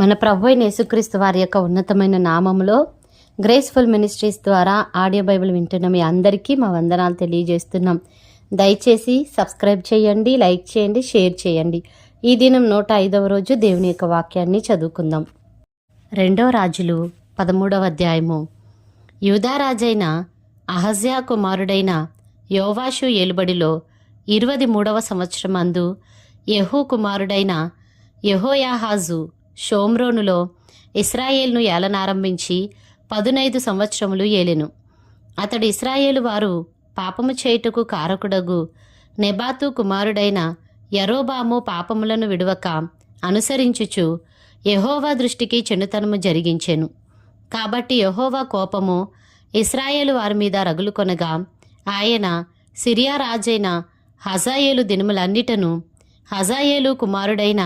మన ప్రభు అయిన యేసుక్రీస్తు వారి యొక్క ఉన్నతమైన నామంలో గ్రేస్ఫుల్ మినిస్ట్రీస్ ద్వారా ఆడియో బైబిల్ వింటున్న మీ అందరికీ మా వందనాలు తెలియజేస్తున్నాం. దయచేసి సబ్స్క్రైబ్ చేయండి లైక్ చేయండి షేర్ చేయండి. ఈ దినం నూట ఐదవ రోజు దేవుని యొక్క వాక్యాన్ని చదువుకుందాం. రెండో రాజులు పదమూడవ అధ్యాయము. యూదారాజైన అహజ్యా కుమారుడైన యోవాషు ఏలుబడిలో ఇరవది మూడవ సంవత్సరం అందు యహూ కుమారుడైన యహోయాహాజు షోమ్రోనులో ఇస్రాయేల్ను ఏలనారంభించి పదునైదు సంవత్సరములు ఏలెను. అతడు ఇస్రాయేలు వారు పాపము చేయుటకు కారకుడగు నెబాతు కుమారుడైన యరోబాము పాపములను విడువక అనుసరించుచు యహోవా దృష్టికి చెడుతనము జరిగించెను. కాబట్టి యహోవా కోపము ఇస్రాయేలు వారి మీద రగులుకొనగా ఆయన సిరియా రాజైన హజాయేలు దినములన్నిటను హజాయేలు కుమారుడైన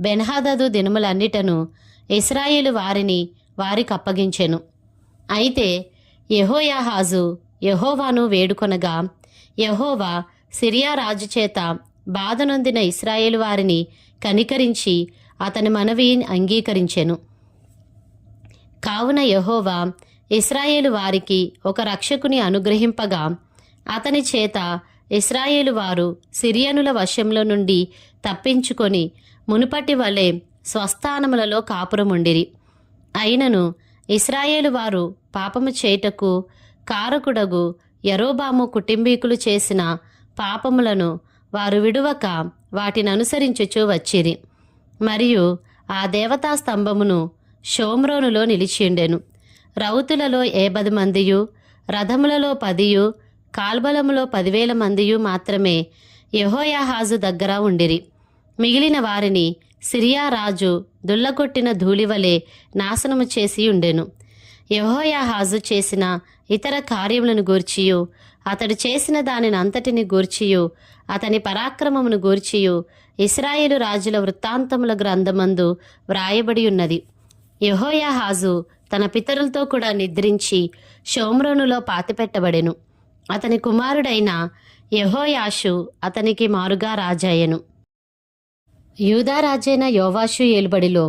బెన్హాదదు దినములన్నిటను ఇస్రాయేలు వారిని వారికి అప్పగించెను అయితే యహోయాహాజు యహోవాను వేడుకొనగా యహోవా సిరియా రాజు చేత బాధనొందిన ఇస్రాయేలు వారిని కనికరించి అతని మనవి అంగీకరించెను. కావున యహోవా ఇస్రాయేలు వారికి ఒక రక్షకుని అనుగ్రహింపగా అతని చేత ఇస్రాయేలు వారు సిరియనుల వశంలో నుండి తప్పించుకొని మునుపటి వలె స్వస్థానములలో కాపురముండిరి. అయినను ఇస్రాయేలు వారు పాపము చేయుటకు కారకుడగు యరోబాము కుటుంబీకులు చేసిన పాపములను వారు విడువక వాటిని అనుసరించుచూ వచ్చిరి. మరియు ఆ దేవతా స్తంభమును షోమ్రోనులో నిలిచిండెను రౌతులలో ఏబది మందియు రథములలో పదియు కాల్బలములో పదివేల మందియు మాత్రమే యహోయాహాజు దగ్గర ఉండిరి. మిగిలిన వారిని సిరియా రాజు దుల్లగొట్టిన ధూళివలే నాశనము చేసి ఉండెను. యహోయాహాజు చేసిన ఇతర కార్యములను గూర్చియు అతడు చేసిన దానిని అంతటిని గూర్చియు అతని పరాక్రమమును గూర్చియు ఇస్రాయేలు రాజుల వృత్తాంతముల గ్రంథమందు వ్రాయబడి ఉన్నది. యహోయాహాజు తన పితరులతో కూడా నిద్రించి షోమ్రోనులో పాతిపెట్టబడెను. అతని కుమారుడైన యహోయాషు అతనికి మారుగా రాజాయెను యూదారాజైన యోవాషు ఏలుబడిలో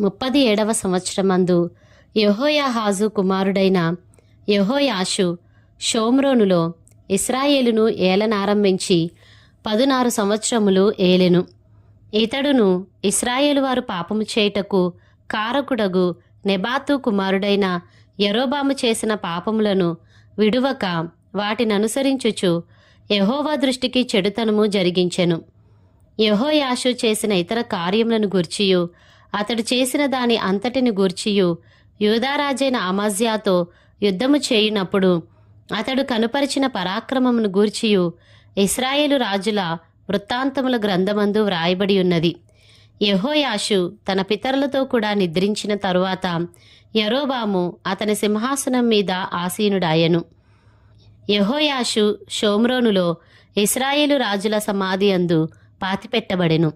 ముప్పది ఏడవ సంవత్సరమందు యహోయాహాజు కుమారుడైన యెహోయాషు షోమ్రోనులో ఇస్రాయేలును ఏలనారంభించి పదునారు సంవత్సరములు ఏలెను. ఇతడును ఇస్రాయేలు వారు పాపము చేయుటకు కారకుడగు నెబాతు కుమారుడైన యరోబాము చేసిన పాపములను విడువక వాటిననుసరించుచు యహోవా దృష్టికి చెడుతనము జరిగించెను. యహోయాషు చేసిన ఇతర కార్యములను గూర్చియు. అతడు చేసిన దాని అంతటిని గూర్చియు. యూదారాజైన అమాజ్యాతో యుద్ధము చేయునప్పుడు అతడు కనుపరిచిన పరాక్రమమును గూర్చియు. ఇస్రాయేలు రాజుల వృత్తాంతముల గ్రంథమందు వ్రాయబడి ఉన్నది. యహోయాషు తన పితరులతో కూడా నిద్రించిన తరువాత యరోబాము అతని సింహాసనం మీద ఆసీనుడాయెను యెహోయాషు షోమ్రోనులో ఇస్రాయేలు రాజుల సమాధి అందు పాతిపెట్టబడెను.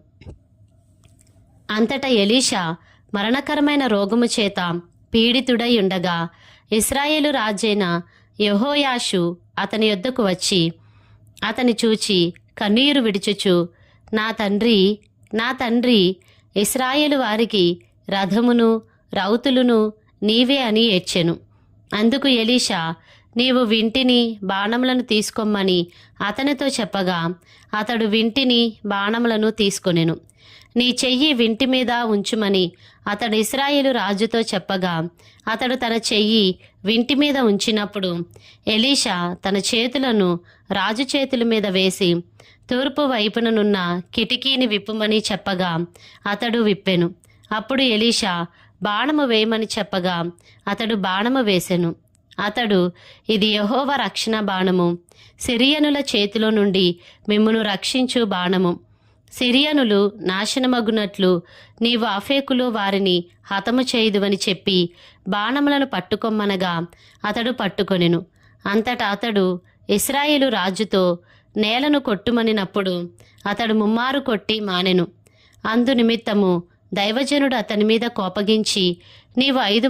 అంతటా ఎలీషా మరణకరమైన రోగము చేత పీడితుడై ఉండగా ఇస్రాయేలు రాజైన యహోయాషు అతని యొద్దకు వచ్చి అతని చూచి కన్నీరు విడిచుచు నా తండ్రి నా తండ్రి ఇస్రాయేలు వారికి రథమును రౌతులును నీవే అని ఏడ్చెను. అందుకు ఎలీషా నీవు వింటిని బాణములను తీసుకోమ్మని అతనితో చెప్పగా అతడు వింటిని బాణములను తీసుకొనెను. నీ చెయ్యి వింటి మీద ఉంచుమని అతడు ఇస్రాయేలు రాజుతో చెప్పగా అతడు తన చెయ్యి వింటి మీద ఉంచినప్పుడు ఎలీషా తన చేతులను రాజు చేతుల మీద వేసి తూర్పు వైపుననున్న కిటికీని విప్పుమని చెప్పగా అతడు విప్పెను. అప్పుడు ఎలీషా బాణము వేయమని చెప్పగా అతడు బాణము వేసెను. అతడు ఇది యహోవ రక్షణ బాణము. సిరియనుల చేతిలో నుండి మిమ్మును రక్షించు బాణము. సిరియనులు నాశనమగునట్లు నీవు వాఫేకులు వారిని హతము చేయుదువని చెప్పి బాణములను పట్టుకొమ్మనగా అతడు పట్టుకొనెను. అంతటా అతడు ఇస్రాయేలు రాజుతో నేలను కొట్టుమనినప్పుడు అతడు ముమ్మారు కొట్టి మానెను. అందు నిమిత్తము దైవజనుడు అతని మీద కోపగించి నీవు ఐదు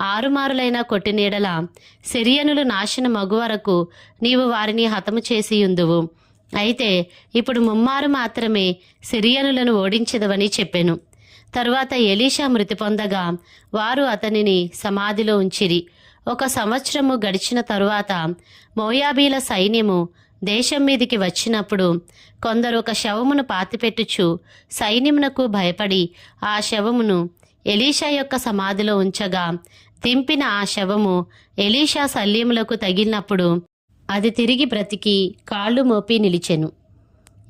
ఆరుమారులైన కొట్టినీడల సిరియనులు నాశన మగు వరకు నీవు వారిని హతము చేసియుందువు. అయితే ఇప్పుడు ముమ్మారు మాత్రమే సిరియనులను ఓడించదవని చెప్పెను. తరువాత ఎలీషా మృతి పొందగా వారు అతనిని సమాధిలో ఉంచిరి. ఒక సంవత్సరము గడిచిన తరువాత మోయాబీల సైన్యము దేశం మీదికి వచ్చినప్పుడు కొందరు ఒక శవమును పాతిపెట్టుచు సైన్యమునకు భయపడి ఆ శవమును ఎలీషా యొక్క సమాధిలో ఉంచగా దింపిన ఆ శవము ఎలీషా శల్యములకు తగిలినప్పుడు అది తిరిగి బ్రతికి కాళ్ళు మోపి నిలిచెను.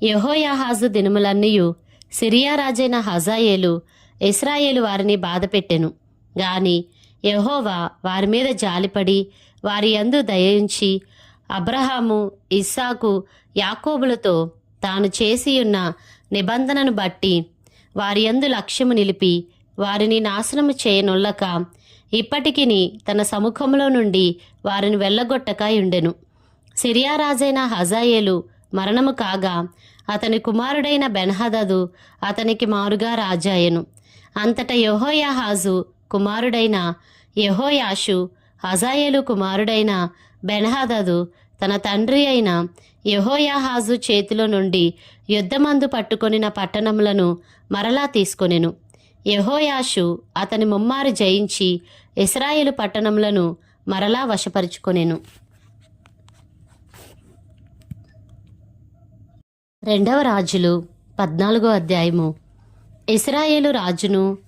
యహోయాహాజు దినములన్నీయు సిరియా రాజైన హజాయేలు ఇస్రాయేలు వారిని బాధపెట్టెను. గాని యహోవా వారి మీద జాలిపడి వారి యందు దయించి అబ్రహాము ఇస్సాకు యాకోబులతో తాను చేసియున్న నిబంధనను బట్టి వారి యందు లక్ష్యము నిలిపి వారిని నాశనము చేయనొల్లక ఇప్పటికిని తన సముఖంలో నుండి వారిని వెళ్ళగొట్టక ఉండెను సిరియా రాజైన హజాయేలు మరణము కాగా అతని కుమారుడైన బెన్హదదు అతనికి మారుగా రాజాయెను అంతట యహోయాహాజు కుమారుడైన యహోయాషు హజాయేలు కుమారుడైన బెన్హదదు తన తండ్రి అయిన యహోయాహాజు చేతిలో నుండి యుద్ధమందు పట్టుకొనిన పట్టణములను మరలా తీసుకొనెను. యహోయాషు అతని ముమ్మారు జయించి ఇస్రాయేలు పట్టణములను మరలా వశపరుచుకొనెను. రెండవ రాజులు పద్నాలుగో అధ్యాయము. ఇస్రాయేలు రాజును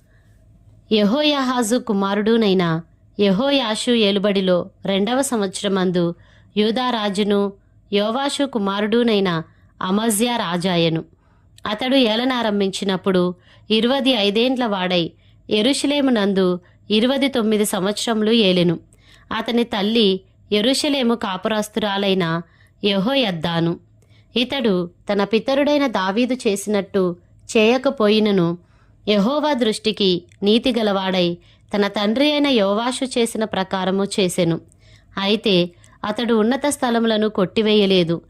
యహోయాహాజు కుమారుడునైన యహోయాషు ఏలుబడిలో రెండవ సంవత్సరమందు యూదా రాజును యోవాషు కుమారుడునైన అమజ్యా రాజాయను. అతడు ఏలనారంభించినప్పుడు ఇరవది ఐదేండ్ల వాడై ఎరుషలేము ఇరవై ఇరువది తొమ్మిది సంవత్సరములు ఏలెను. అతని తల్లి ఎరుషలేము కాపురాస్తురాలైన యహోయద్దాను. ఇతడు తన పితరుడైన దావీదు చేసినట్టు చేయకపోయినను. యహోవా దృష్టికి నీతి గలవాడై తన తండ్రి అయిన యోవాషు చేసిన ప్రకారము చేసెను. అయితే అతడు ఉన్నత స్థలములను కొట్టివేయలేదు.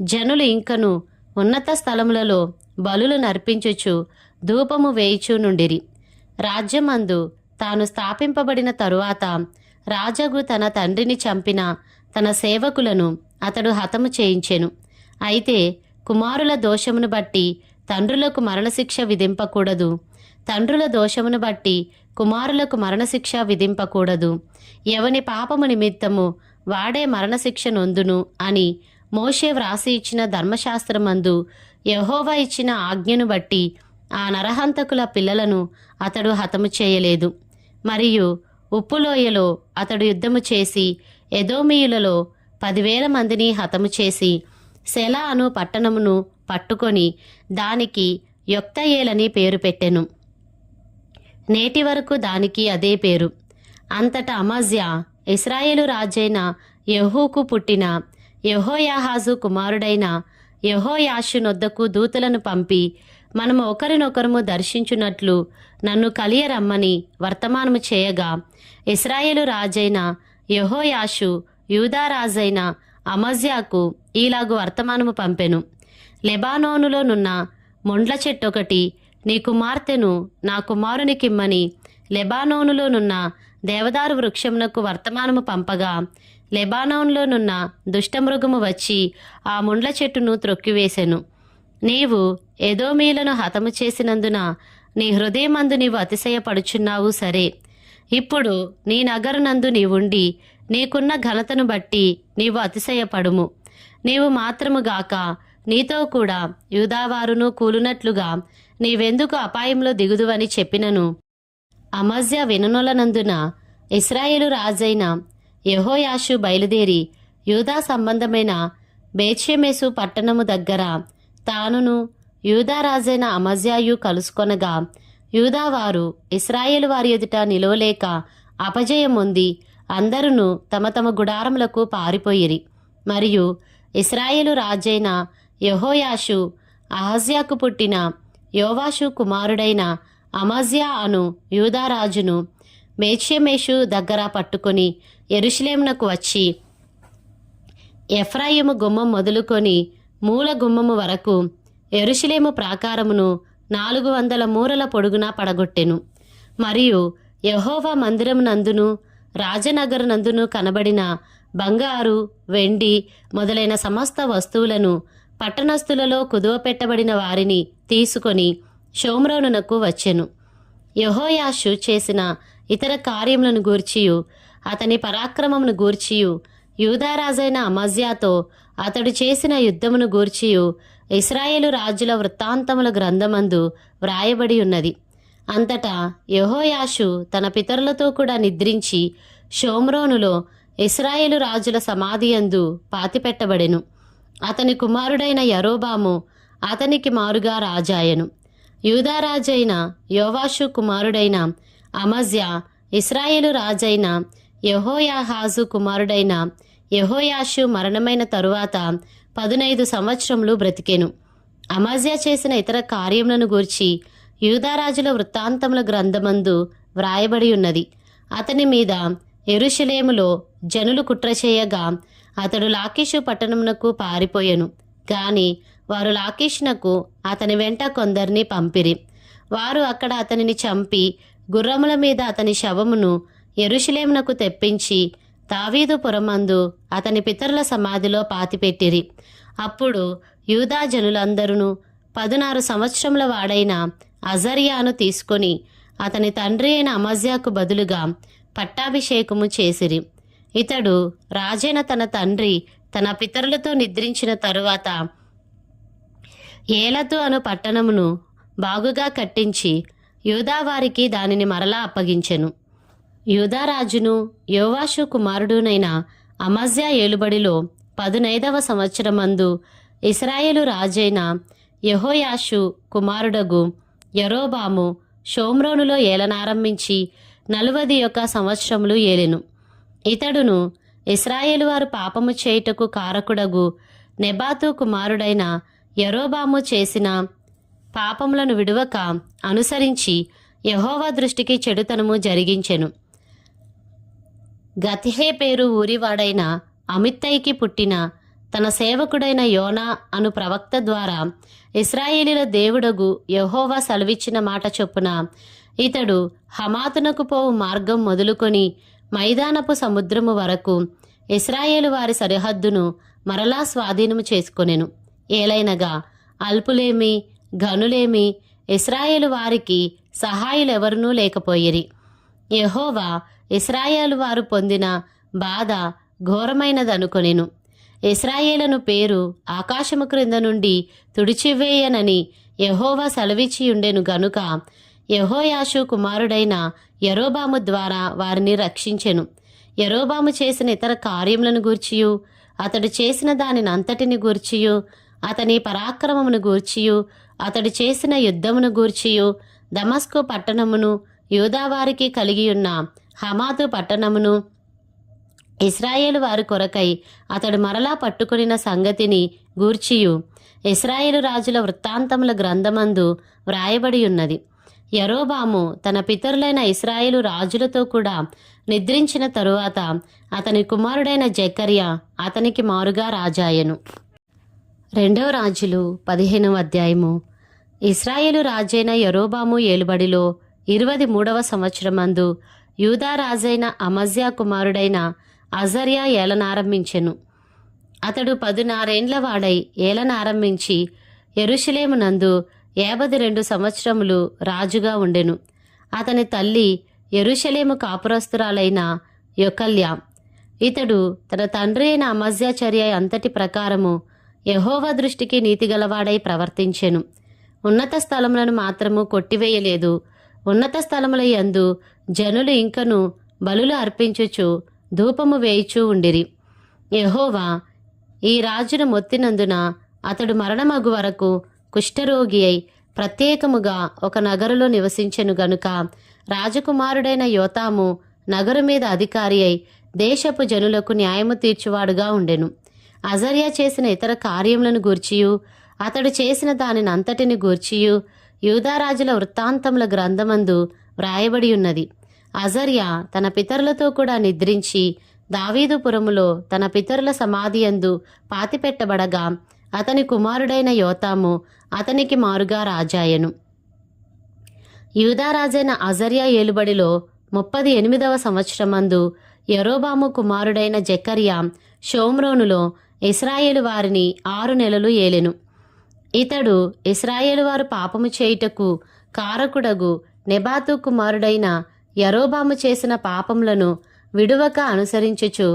జనులు ఇంకను ఉన్నత స్థలములలో బలులు నర్పించుచు ధూపము వేయిచూ నుండిరి. రాజ్యమందు తాను స్థాపింపబడిన తరువాత రాజగు తన తండ్రిని చంపిన తన సేవకులను అతడు హతము చేయించెను. అయితే కుమారుల దోషమును బట్టి తండ్రులకు మరణశిక్ష విధింపకూడదు. తండ్రుల దోషమును బట్టి కుమారులకు మరణశిక్ష విధింపకూడదు. ఎవని పాపము నిమిత్తము వాడే మరణశిక్ష నొందును అని మోషే వ్రాసి ఇచ్చిన ధర్మశాస్త్రమందు యహోవా ఇచ్చిన ఆజ్ఞను బట్టి ఆ నరహంతకుల పిల్లలను అతడు హతము చేయలేదు. మరియు ఉప్పులోయలో అతడు యుద్ధము చేసి ఎదోమీయులలో పదివేల మందిని హతము చేసి సెలా అను పట్టణమును పట్టుకొని దానికి యొక్తయేలని పేరు పెట్టెను. నేటి వరకు దానికి అదే పేరు. అంతటా అమజ్యా ఇస్రాయేలు రాజైన యహూకు పుట్టిన యహోయాహాజు కుమారుడైన యహోయాషునొద్దకు దూతలను పంపి మనము ఒకరినొకరము దర్శించున్నట్లు నన్ను కలియరమ్మని వర్తమానము చేయగా ఇస్రాయేలు రాజైన యహోయాషు యూదారాజైన అమజ్యాకు ఈలాగు వర్తమానము పంపెను. లెబానోనులోనున్న మొండ్ల చెట్టొకటి నీ కుమార్తెను నా కుమారునికిమ్మని లెబానోనులోనున్న దేవదారు వృక్షమునకు వర్తమానము పంపగా లెబానోన్లోనున్న దుష్టమృగము వచ్చి ఆ ముండ్ల చెట్టును త్రొక్కివేశెను నీవు ఎదోమీలను హతము చేసినందున నీ హృదయమందు నీవు అతిశయపడుచున్నావు సరే. ఇప్పుడు నీ నగరునందు నీవుండి నీకున్న ఘనతను బట్టి నీవు అతిశయపడుము. నీవు మాత్రముగాక నీతో కూడా యూదావారును కూలునట్లుగా నీవెందుకు అపాయంలో దిగుదువని చెప్పినను. అమజ్య విననులనందున ఇస్రాయేలు రాజైన యహోయాషు బయలుదేరి యూదా సంబంధమైన బేచ్యమేసు పట్టణము దగ్గర తానును యూదారాజైన అమజ్యాయు కలుసుకొనగా యూదావారు ఇస్రాయేల్ వారి ఎదుట నిలవలేక అపజయం ఉంది అందరును తమ తమ గుడారములకు పారిపోయిరి. మరియు ఇస్రాయేలు రాజైన యెహోయాషు అహజ్యాకు పుట్టిన యోవాషు కుమారుడైన అమజ్యా అను యూదారాజును మేషమేషు దగ్గర పట్టుకొని ఎరుషలేమునకు వచ్చి ఎఫ్రాయిము గుమ్మం మొదలుకొని మూల గుమ్మము వరకు ఎరుషలేము ప్రాకారమును నాలుగు వందల మూరల పొడుగున పడగొట్టెను. మరియు యహోవా మందిరమునందును రాజనగరునందును కనబడిన బంగారు వెండి మొదలైన సమస్త వస్తువులను పట్టణస్థులలో కుదువ పెట్టబడిన వారిని తీసుకొని షోమ్రోనునకు వచ్చెను. యహోయాషు చేసిన ఇతర కార్యములను గూర్చియు అతని పరాక్రమమును గూర్చియు యూదారాజైన అమజ్యాతో అతడు చేసిన యుద్ధమును గూర్చియు ఇస్రాయేలు రాజుల వృత్తాంతముల గ్రంథమందు వ్రాయబడి ఉన్నది. అంతటా యహోయాషు తన పితరులతో కూడా నిద్రించి షోమ్రోనులో ఇస్రాయేలు రాజుల సమాధియందు పాతిపెట్టబడెను. అతని కుమారుడైన యరోబాము అతనికి మారుగా రాజాయను. యూదారాజైన యోవాషు కుమారుడైన అమజ్య ఇస్రాయేలు రాజైన యహోయాహాజు కుమారుడైన యహోయాషు మరణమైన తరువాత పదునైదు సంవత్సరములు బ్రతికెను. అమజ్య చేసిన ఇతర కార్యములను గూర్చి యూదారాజుల వృత్తాంతముల గ్రంథమందు వ్రాయబడి ఉన్నది. అతని మీద ఎరుషలేములో జనులు కుట్ర చేయగా అతడు లాకీషు పట్టణమునకు పారిపోయెను. గాని వారు లాకేష్నకు అతని వెంట కొందరిని పంపిరి. వారు అక్కడ అతనిని చంపి గుర్రముల మీద అతని శవమును ఎరుషలేమునకు తెప్పించి తావీదు పురమందు అతని పితరుల సమాధిలో పాతిపెట్టిరి. అప్పుడు యూదా జనులందరూ పదునారు సంవత్సరముల వాడైన అజర్యాను తీసుకొని అతని తండ్రి అయిన అమజ్యాకు బదులుగా పట్టాభిషేకము చేసిరి. ఇతడు రాజైన తన తండ్రి తన పితరులతో నిద్రించిన తరువాత ఏలతు అను పట్టణమును బాగుగా కట్టించి యూదావారికి దానిని మరలా అప్పగించెను. యూదారాజును యోవాషు కుమారుడునైన అమజ్యా ఏలుబడిలో పదునైదవ సంవత్సరమందు ఇస్రాయేలు రాజైన యహోయాషు కుమారుడగు యరోబాము షోమ్రోనులో ఏలనారంభించి నలువది యొక్క సంవత్సరములు ఏలెను. ఇతడును ఇస్రాయేలు వారు పాపము చేయుటకు కారకుడగు నెబాతు కుమారుడైన యరోబాము చేసిన పాపములను విడువక అనుసరించి యహోవా దృష్టికి చెడుతనము జరిగించెను. గతిహే పేరు ఊరివాడైన అమిత్తైకి పుట్టిన తన సేవకుడైన యోనా అను ప్రవక్త ద్వారా ఇస్రాయేలీల దేవుడగు యహోవా సెలవిచ్చిన మాట చొప్పున ఇతడు హమాతునకు పోవు మార్గం మొదలుకొని మైదానపు సముద్రము వరకు ఇస్రాయేలు వారి సరిహద్దును మరలా స్వాధీనము చేసుకొనెను. ఏలైనగా అల్పులేమి గనులేమి ఇస్రాయేలు వారికి సహాయులెవరునూ లేకపోయిరి. యహోవా ఇస్రాయేలు వారు పొందిన బాధ ఘోరమైనదనుకొనెను. ఇస్రాయేలను పేరు ఆకాశము క్రింద నుండి తుడిచివేయనని యెహోవా సెలవిచ్చియుండెను గనుక యహోయాషు కుమారుడైన యరోబాము ద్వారా వారిని రక్షించెను. యరోబాము చేసిన ఇతర కార్యములను గూర్చియు అతడు చేసిన దానిని అంతటిని గూర్చియు అతని పరాక్రమమును గూర్చియు అతడు చేసిన యుద్ధమును గూర్చియు దమస్కు పట్టణమును యూదావారికి కలిగియున్న హమాతు పట్టణమును ఇస్రాయేలు వారి కొరకై అతడు మరలా పట్టుకొనిన సంగతిని గూర్చియు. ఇస్రాయేలు రాజుల వృత్తాంతముల గ్రంథమందు వ్రాయబడి ఉన్నది. యరోబాము తన పితరులైన ఇస్రాయేలు రాజులతో కూడా నిద్రించిన తరువాత అతని కుమారుడైన జకర్య అతనికి మారుగా రాజాయను. రెండవ రాజులు పదిహేనవ అధ్యాయము. ఇస్రాయేలు రాజైన యరోబాము ఏలుబడిలో ఇరవై మూడవ సంవత్సరమందు యూదా రాజైన అమజ్యా కుమారుడైన అజర్యా ఏలనారంభించెను. అతడు పదునారేండ్ల వాడై ఏలనారంభించి ఎరుషులేమునందు యాభై రెండు సంవత్సరములు రాజుగా ఉండెను. అతని తల్లి ఎరుషలేము కాపురస్తురాలైన యొకల్య. ఇతడు తన తండ్రి అయిన అమజ్యాచర్య అంతటి ప్రకారము యహోవ దృష్టికి నీతిగలవాడై ప్రవర్తించెను. ఉన్నత స్థలములను మాత్రము కొట్టివేయలేదు. ఉన్నత స్థలముల యందు జనులు ఇంకను బలులు అర్పించుచు ధూపము వేయిచూ ఉండిరి. యహోవా ఈ రాజును మొత్తినందున అతడు మరణమగు వరకు కుష్ఠరోగి అయి ప్రత్యేకముగా ఒక నగరులో నివసించెను గనుక రాజకుమారుడైన యోతాము నగరు మీద అధికారి అయి దేశపు జనులకు న్యాయము తీర్చువాడుగా ఉండెను. అజర్యా చేసిన ఇతర కార్యములను గూర్చియు అతడు చేసిన దానిని అంతటిని గూర్చియు యూదారాజుల వృత్తాంతముల గ్రంథమందు వ్రాయబడి ఉన్నది. అజర్యా తన పితరులతో కూడా నిద్రించి దావీదుపురములో తన పితరుల సమాధియందు పాతిపెట్టబడగా అతని కుమారుడైన యోతాము అతనికి మారుగా రాజాయను. యూదారాజైన అజర్యా ఏలుబడిలో ముప్పది ఎనిమిదవ సంవత్సరమందు యరోబాము కుమారుడైన జకర్యా షోమ్రోనులో ఇస్రాయేలు వారిని ఆరు నెలలు ఏలెను. ఇతడు ఇస్రాయేలు వారు పాపము చేయుటకు కారకుడగు నెబాతు కుమారుడైన యరోబాము చేసిన పాపములను విడువక అనుసరించుచు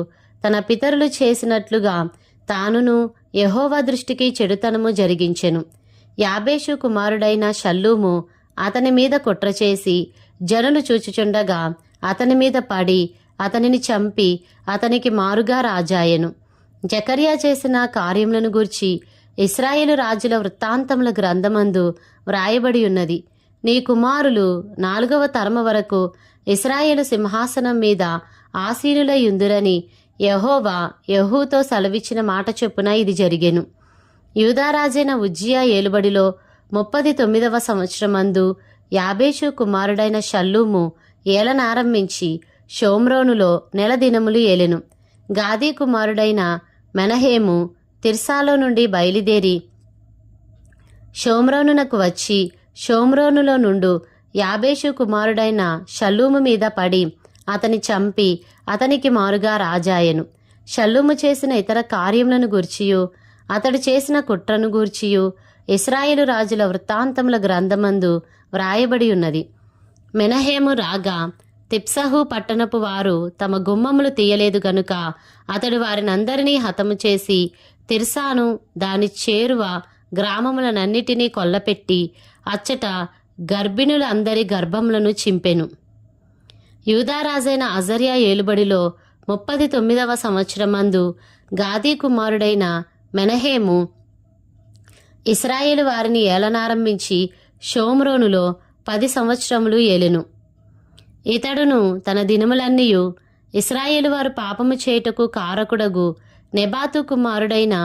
తన పితరులు చేసినట్లుగా తానును యహోవా దృష్టికి చెడుతనము జరిగించెను. యాబేషు కుమారుడైన షల్లూము అతని మీద కుట్ర చేసి జనులు చూచుచుండగా అతని మీద పడి అతనిని చంపి అతనికి మారుగా రాజాయెను. జకర్యా చేసిన కార్యములను గూర్చి ఇస్రాయేలు రాజుల వృత్తాంతముల గ్రంథమందు వ్రాయబడి ఉన్నది నీ కుమారులు నాలుగవ తరమ వరకు ఇస్రాయేలు సింహాసనం మీద ఆసీనులయుందురని యహోవా యహూతో సెలవిచ్చిన మాట చొప్పున ఇది జరిగెను. యూదారాజైన ఉజ్జియా ఏలుబడిలో ముప్పది తొమ్మిదవ సంవత్సరమందు యాబేషు కుమారుడైన షల్లూము ఏలనారంభించి షోమ్రోనులో నెల దినములు ఏలెను. గాదీ కుమారుడైన మెనహేము తిర్సాలో నుండి బయలుదేరి షోమ్రోనునకు వచ్చి షోమ్రోనులో నుండు యాబేషు కుమారుడైన షల్లూము మీద పడి అతని చంపి అతనికి మారుగా రాజాయెను. షల్లూము చేసిన ఇతర కార్యములను గూర్చియు అతడు చేసిన కుట్రను గూర్చియు ఇస్రాయేలు రాజుల వృత్తాంతముల గ్రంథమందు వ్రాయబడి ఉన్నది. మెనహేము రాగా తిప్సహు పట్టణపు వారు తమ గుమ్మములు తీయలేదు గనుక అతడు వారినందరినీ హతము చేసి తిర్సాను దాని చేరువ గ్రామములనన్నిటినీ కొల్లపెట్టి అచ్చట గర్భిణులందరి గర్భములను చింపెను. యూదారాజైన అజర్యా ఏలుబడిలో ముప్పది తొమ్మిదవ సంవత్సరమందు గాదీ కుమారుడైన మెనహేము ఇస్రాయేలు వారిని ఏలనారంభించి షోమ్రోనులో పది సంవత్సరములు ఏలెను. ఇతడును తన దినములన్నీయు ఇస్రాయేలు వారు పాపము చేయుటకు కారకుడగు నెబాతు కుమారుడైన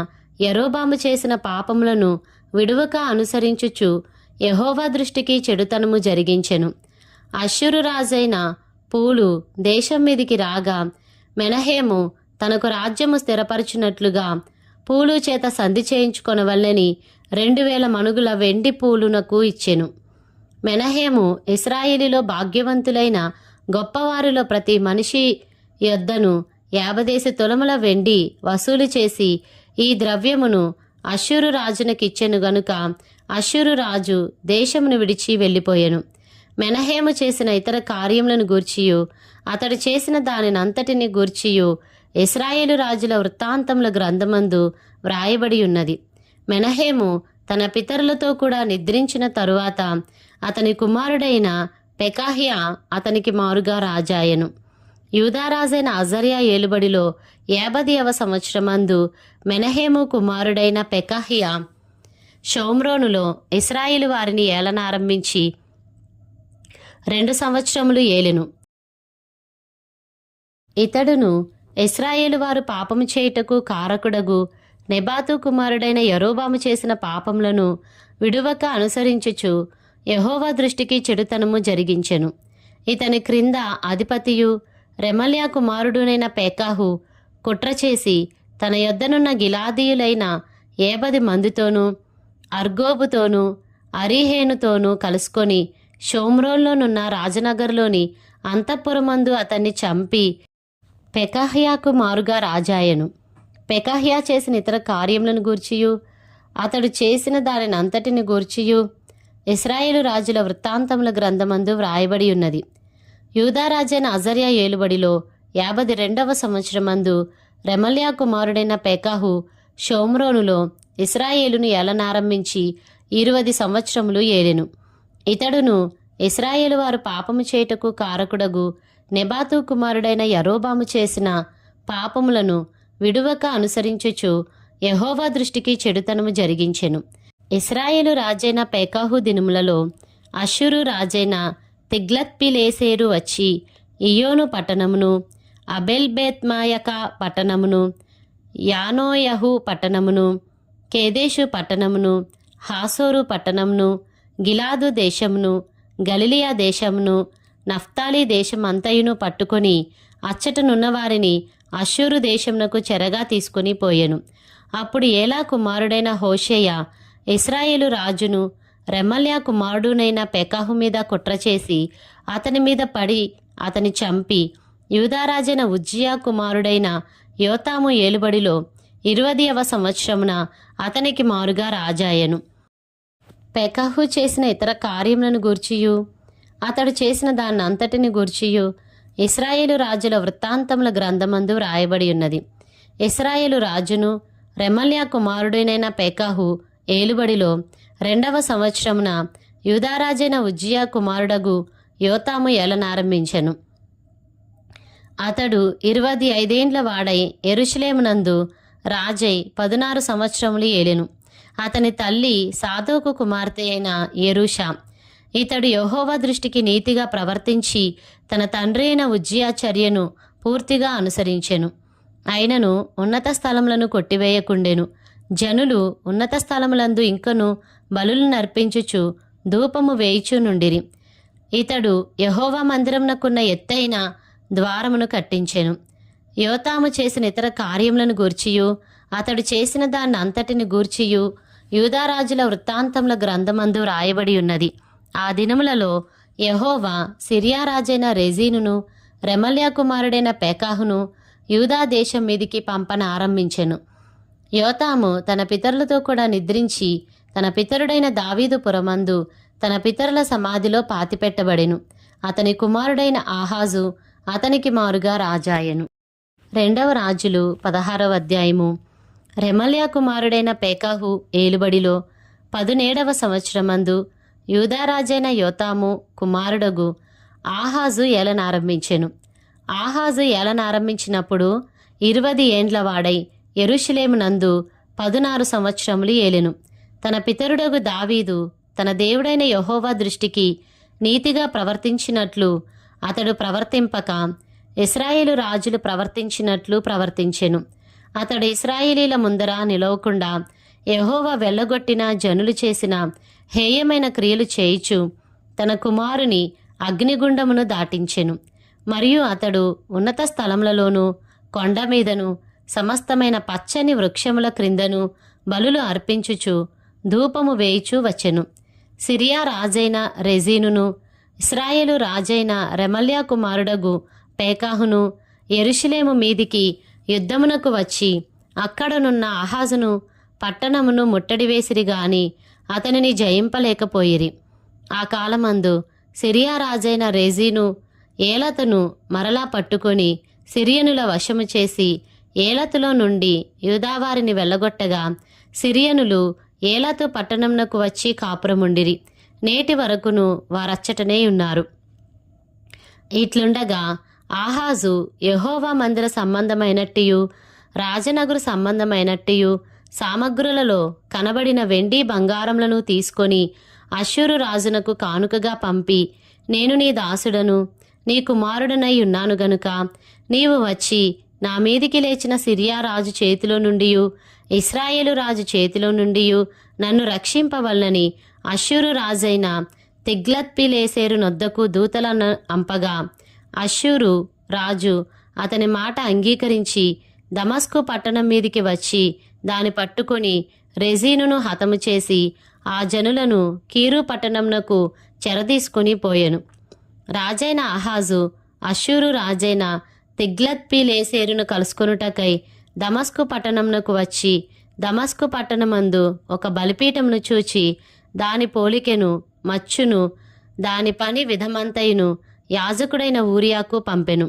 యరోబాము చేసిన పాపములను విడువక అనుసరించుచు యహోవా దృష్టికి చెడుతనము జరిగించెను. అశ్షురు రాజైన పూలు దేశం మీదికి రాగా మెనహేము తనకు రాజ్యము స్థిరపరచునట్లుగా పూలు చేత సంధి చేయించుకొనవల్లని రెండు వేల మనుగుల వెండి పూలునకు ఇచ్చెను. మెనహేము ఇస్రాయేలీలో భాగ్యవంతులైన గొప్పవారిలో ప్రతి మనిషి యొద్దను యాబదేశ తులముల వెండి వసూలు చేసి ఈ ద్రవ్యమును అశ్షూరు రాజునకిచ్చెను గనుక అశ్షూరు రాజు దేశమును విడిచి వెళ్ళిపోయెను. మెనహేము చేసిన ఇతర కార్యములను గూర్చియు అతడు చేసిన దానినంతటిని గూర్చియు ఇస్రాయేలు రాజుల వృత్తాంతముల గ్రంథమందు వ్రాయబడి ఉన్నది. మెనహేము తన పితరులతో కూడా నిద్రించిన తరువాత అతని కుమారుడైన పెకాహియా అతనికి మారుగా రాజాయెను. యూదారాజైన అజర్యా ఏలుబడిలో యాభదియవ సంవత్సరమందు మెనహేము కుమారుడైన పెకాహియా షోమ్రోనులో ఇస్రాయిలు వారిని ఏలనారంభించి రెండు సంవత్సరములు ఏలెను. ఇతడును ఇస్రాయేలు వారు పాపము చేయుటకు కారకుడగు నెబాతు కుమారుడైన యరోబాము చేసిన పాపములను విడువక అనుసరించుచు యహోవా దృష్టికి చెడుతనము జరిగించెను. ఇతని క్రింద అధిపతియు రెమల్యా కుమారుడునైన పేకాహు కుట్ర చేసి తన యొద్దనున్న గిలాదీయులైన ఏబది మందితోనూ అర్గోబుతోనూ అరిహేనుతోనూ కలుసుకొని షోమ్రోన్లోనున్న రాజనగర్లోని అంతఃపురమందు అతన్ని చంపి పెకహ్యాకు మారుగా రాజాయను. పెకహ్యా చేసిన ఇతర కార్యములను గూర్చియు అతడు చేసిన దానిని అంతటిని గూర్చియు ఇస్రాయేలు రాజుల వృత్తాంతముల గ్రంథమందు వ్రాయబడి ఉన్నది. యూదారాజైన అజర్యా ఏలుబడిలో యాభై రెండవ సంవత్సరమందు రెమల్యా కుమారుడైన పెకాహు షోమ్రోనులో ఇస్రాయేలును ఏలనారంభించి ఇరువది సంవత్సరములు ఏలెను. ఇతడును ఇస్రాయేలు వారు పాపము చేయుటకు కారకుడగు నెబాతు కుమారుడైన యరోబాము చేసిన పాపములను విడువక అనుసరించుచు యహోవా దృష్టికి చెడుతనము జరిగించెను. ఇస్రాయేలు రాజైన పేకాహు దినములలో అషురు రాజైన తిగ్లత్పిలేసేరు వచ్చి ఇయోను పట్టణమును అబెల్బేత్మాయక పట్టణమును యానోయహు పట్టణమును కేదేశు పట్టణమును హాసోరు పట్టణమును గిలాదు దేశమును గలిలియా దేశమును నఫ్తాలి దేశమంతయును పట్టుకొని అచ్చటనున్న వారిని అశ్షూరు దేశమునకు చెరగా తీసుకుని పోయెను. అప్పుడు ఏలా కుమారుడైన హోషేయ ఇస్రాయేలు రాజును రెమల్యా కుమారుడునైన పెకాహు మీద కుట్ర చేసి అతని మీద పడి అతని చంపి యూదారాజైన ఉజ్జియా కుమారుడైన యోతాము ఏలుబడిలో ఇరవదవ సంవత్సరమున అతనికి మారుగా రాజాయను. పెకాహు చేసిన ఇతర కార్యములను గూర్చియు అతడు చేసిన దాన్ని అంతటిని గూర్చియు ఇస్రాయేలు రాజుల వృత్తాంతముల గ్రంథమందు రాయబడి ఉన్నది ఇస్రాయేలు రాజును రెమల్యా కుమారుడైన పెకాహు ఏలుబడిలో రెండవ సంవత్సరమున యూదారాజైన ఉజ్జియా కుమారుడగు యోతాము ఏలనారంభించెను. అతడు ఇరవై ఐదేండ్ల వాడై ఎరుషులేమునందు రాజై పదునారు సంవత్సరములు ఏలెను. అతని తల్లి సాధోకు కుమార్తె అయిన ఎరుషా ఇతడు యహోవా దృష్టికి నీతిగా ప్రవర్తించి తన తండ్రి అయిన ఉజ్జయాచర్యను పూర్తిగా అనుసరించెను. అయినను ఉన్నత స్థలములను కొట్టివేయకుండెను. జనులు ఉన్నత స్థలములందు ఇంకను బలులు నర్పించుచు ధూపము వేయిచునుండిరి ఇతడు యహోవా మందిరంనకున్న ఎత్తైన ద్వారమును కట్టించెను. యోతాము చేసిన ఇతర కార్యములను గూర్చియు అతడు చేసిన దాన్ని అంతటిని గూర్చియు యూదారాజుల వృత్తాంతముల గ్రంథమందు రాయబడి ఉన్నది. ఆ దినములలో యహోవా సిరియా రాజైన రెజీనును రెమల్యా కుమారుడైన పేకాహును యూదా దేశం మీదికి పంపన ఆరంభించెను. యోతాము తన పితరులతో కూడా నిద్రించి తన పితరుడైన దావీదు పురమందు తన పితరుల సమాధిలో పాతిపెట్టబడెను. అతని కుమారుడైన ఆహాజు అతనికి మారుగా రాజాయెను. రెండవ రాజులు పదహారవ అధ్యాయము. రెమల్యా కుమారుడైన పేకాహు ఏలుబడిలో పదునేడవ సంవత్సరమందు యూదారాజైన యోతాము కుమారుడగు ఆహాజు ఏలనారంభించెను. ఆహాజు ఏలనారంభించినప్పుడు ఇరవది ఏండ్ల వాడై ఎరుషులేమునందు పదునారు సంవత్సరములు ఏలెను. తన పితరుడగు దావీదు తన దేవుడైన యహోవా దృష్టికి నీతిగా ప్రవర్తించినట్లు అతడు ప్రవర్తింపక ఇస్రాయేలు రాజులు ప్రవర్తించినట్లు ప్రవర్తించెను. అతడు ఇస్రాయేలీల ముందర నిలవకుండా యెహోవా వెళ్ళగొట్టిన జనులు చేసిన హేయమైన క్రియలు చేయిచు తన కుమారుని అగ్నిగుండమును దాటించెను. మరియు అతడు ఉన్నత స్థలములలోనూ కొండ మీదను సమస్తమైన పచ్చని వృక్షముల క్రిందను బలులు అర్పించుచు ధూపము వేయిచూ వచ్చెను. సిరియా రాజైన రెజీనును ఇస్రాయేలు రాజైన రెమల్యా కుమారుడగు పేకాహును ఎరుషులేము మీదికి యుద్ధమునకు వచ్చి అక్కడనున్న అహాజును పట్టణమును ముట్టడి వేసిరి గాని అతనిని జయింపలేకపోయిరి. ఆ కాలమందు సిరియా రాజైన రేజీను ఏలతను మరలా పట్టుకొని సిరియనుల వశము చేసి ఏలతులో నుండి యూదావారిని వెళ్ళగొట్టగా సిరియనులు ఏలతు పట్టణంనకు వచ్చి కాపురముండిరి. నేటి వరకును వారచ్చటనే ఉన్నారు. ఇట్లుండగా ఆహాజు యహోవా మందిర సంబంధమైనట్టియు రాజనగరు సంబంధమైనట్టియు సామగ్రులలో కనబడిన వెండి బంగారములను తీసుకొని అశ్వరు రాజునకు కానుకగా పంపి నేను నీ దాసుడను నీ కుమారుడనై ఉన్నాను గనుక నీవు వచ్చి నా మీదికి లేచిన సిరియా రాజు చేతిలో నుండి ఇస్రాయేలు రాజు చేతిలో నుండి నన్ను రక్షింపవల్లని అశ్వరు రాజైన తిగ్లత్పిలేసేరు నొద్దకు దూతలను అంపగా అశ్షూరు రాజు అతని మాట అంగీకరించి దమస్కు పట్టణం మీదికి వచ్చి దాని పట్టుకొని రెజీనును హతము చేసి ఆ జనులను కీరు పట్టణంనకు చెరదీసుకుని పోయెను. రాజైన అహాజు అశ్షూరు రాజైన తిగ్లత్పిలేసేరును కలుసుకొనుటకై దమస్కు పట్టణంనకు వచ్చి దమస్కు పట్టణమందు ఒక బలిపీఠమును చూచి దాని పోలికెను మచ్చును దాని పని విధమంతయును యాజకుడైన ఊరియాకు పంపెను.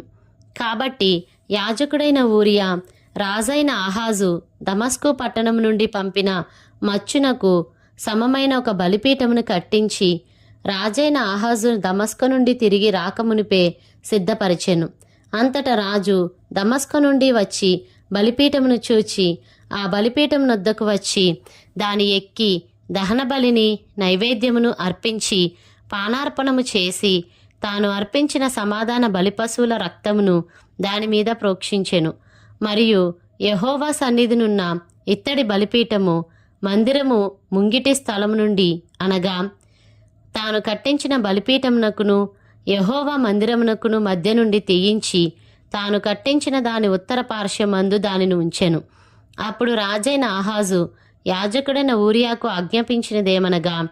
కాబట్టి యాజకుడైన ఊరియా రాజైన ఆహాజు దమస్కు పట్టణం నుండి పంపిన మచ్చునకు సమమైన ఒక బలిపీఠమును కట్టించి రాజైన ఆహాజు దమస్క నుండి తిరిగి రాకమునిపే సిద్ధపరిచెను. అంతట రాజు దమస్కు నుండి వచ్చి బలిపీఠమును చూచి ఆ బలిపీఠం నొద్దకు వచ్చి దాని ఎక్కి దహన బలిని నైవేద్యమును అర్పించి పానార్పణము చేసి తాను అర్పించిన సమాధాన బలిపశువుల రక్తమును దాని మీద ప్రోక్షించెను. మరియు యహోవా సన్నిధినున్న ఇత్తడి బలిపీఠము మందిరము ముంగిటి స్థలం నుండి అనగా తాను కట్టించిన బలిపీఠమునకును యహోవా మందిరమునకును మధ్య నుండి తీయించి తాను కట్టించిన దాని ఉత్తర పార్శ్వమందు దానిని ఉంచెను. అప్పుడు రాజైన ఆహాజు యాజకుడైన ఊరియాకు ఆజ్ఞాపించినదేమనగా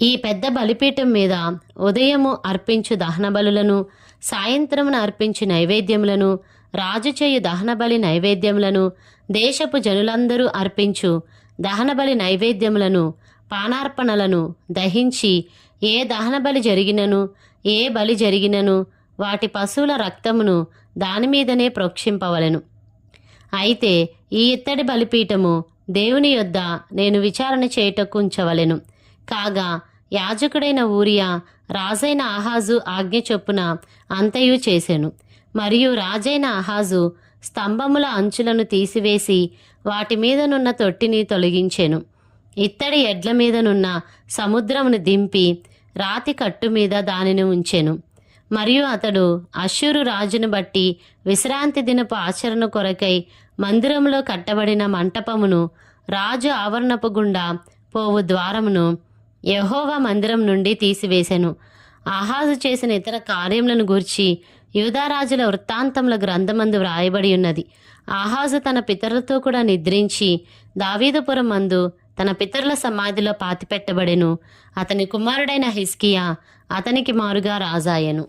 ఈ పెద్ద బలిపీఠం మీద ఉదయము అర్పించు దహనబలులను సాయంత్రమున అర్పించు నైవేద్యములను రాజుచేయు దహనబలి నైవేద్యములను దేశపు జనులందరూ అర్పించు దహనబలి నైవేద్యములను పానార్పణలను దహించి ఏ దహన బలి జరిగినను ఏ బలి జరిగినను వాటి పశువుల రక్తమును దాని మీదనే ప్రోక్షింపవలెను. అయితే ఈ ఇత్తడి బలిపీఠము దేవుని యొద్ద నేను విచారణ చేయుటకు ఉంచవలెను. కాగా యాజకుడైన ఊరియా రాజైన ఆహాజు ఆజ్ఞ చొప్పున అంతయు చేసెను. మరియు రాజైన ఆహాజు స్తంభముల అంచులను తీసివేసి వాటి మీదనున్న తొట్టిని తొలగించెను. ఇత్తడి ఎడ్ల మీదనున్న సముద్రమును దింపి రాతి కట్టు మీద దానిని ఉంచెను. మరియు అతడు అశ్షూరు రాజును బట్టి విశ్రాంతి దినపు ఆచరణ కొరకై మందిరంలో కట్టబడిన మంటపమును రాజు ఆవరణపు గుండా పోవు ద్వారమును యహోవా మందిరం నుండి తీసివేశాను. ఆహాజు చేసిన ఇతర కార్యములను గూర్చి యూదారాజుల వృత్తాంతముల గ్రంథమందు వ్రాయబడి ఉన్నది. ఆహాజు తన పితరులతో కూడా నిద్రించి దావీదుపురం మందు తన పితరుల సమాధిలో పాతిపెట్టబడెను. అతని కుమారుడైన హిస్కియా అతనికి మారుగా రాజాయెను.